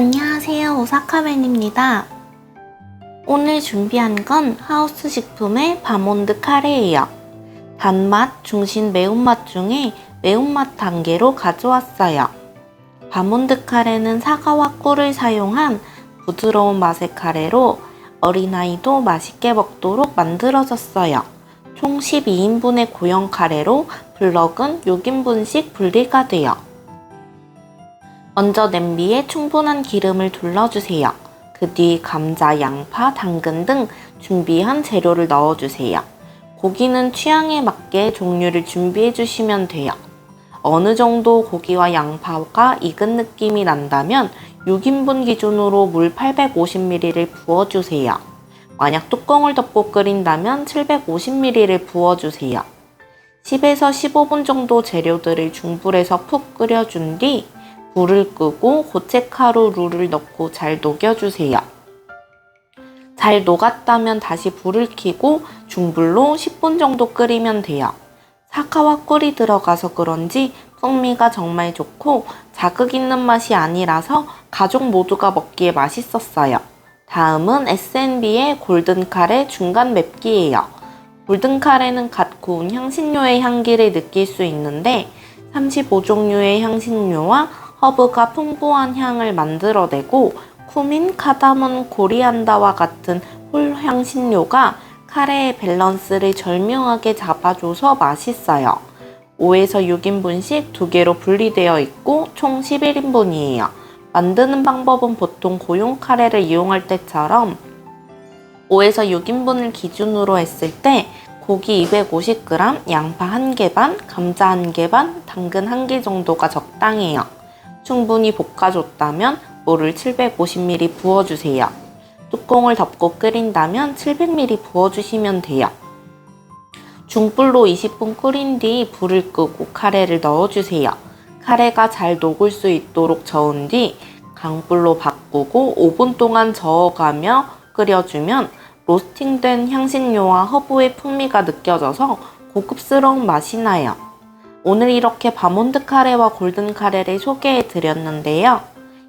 안녕하세요. 오사카맨입니다. 오늘 준비한 건 하우스 식품의 바몬드 카레예요. 단맛, 중신 매운맛 중에 매운맛 단계로 가져왔어요. 바몬드 카레는 사과와 꿀을 사용한 부드러운 맛의 카레로 어린아이도 맛있게 먹도록 만들어졌어요. 총 12인분의 고형 카레로 블럭은 6인분씩 분리가 돼요. 먼저 냄비에 충분한 기름을 둘러주세요. 그 뒤 감자, 양파, 당근 등 준비한 재료를 넣어주세요. 고기는 취향에 맞게 종류를 준비해 주시면 돼요. 어느 정도 고기와 양파가 익은 느낌이 난다면 6인분 기준으로 물 850ml를 부어주세요. 만약 뚜껑을 덮고 끓인다면 750ml를 부어주세요. 10에서 15분 정도 재료들을 중불에서 푹 끓여준 뒤 불을 끄고 고체카루 룰을 넣고 잘 녹여주세요. 잘 녹았다면 다시 불을 켜고 중불로 10분 정도 끓이면 돼요. 사카와 꿀이 들어가서 그런지 풍미가 정말 좋고 자극 있는 맛이 아니라서 가족 모두가 먹기에 맛있었어요. 다음은 S&B의 골든카레 중간 맵기예요. 골든카레는 갓 구운 향신료의 향기를 느낄 수 있는데 35종류의 향신료와 허브가 풍부한 향을 만들어내고 쿠민, 카다몬, 코리안다와 같은 홀 향신료가 카레의 밸런스를 절묘하게 잡아줘서 맛있어요. 5에서 6인분씩 두 개로 분리되어 있고 총 11인분이에요. 만드는 방법은 보통 고용 카레를 이용할 때처럼 5에서 6인분을 기준으로 했을 때 고기 250g, 양파 1개 반, 감자 1개 반, 당근 1개 정도가 적당해요. 충분히 볶아줬다면 물을 750ml 부어주세요. 뚜껑을 덮고 끓인다면 700ml 부어주시면 돼요. 중불로 20분 끓인 뒤 불을 끄고 카레를 넣어주세요. 카레가 잘 녹을 수 있도록 저은 뒤 강불로 바꾸고 5분 동안 저어가며 끓여주면 로스팅된 향신료와 허브의 풍미가 느껴져서 고급스러운 맛이 나요. 오늘 이렇게 바몬드 카레와 골든 카레를 소개해 드렸는데요.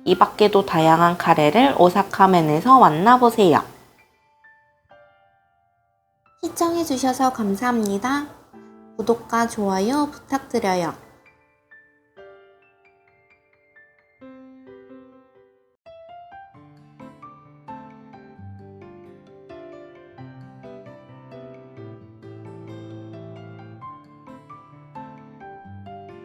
이 밖에도 다양한 카레를 오사카멘에서 만나보세요. 시청해주셔서 감사합니다. 구독과 좋아요 부탁드려요.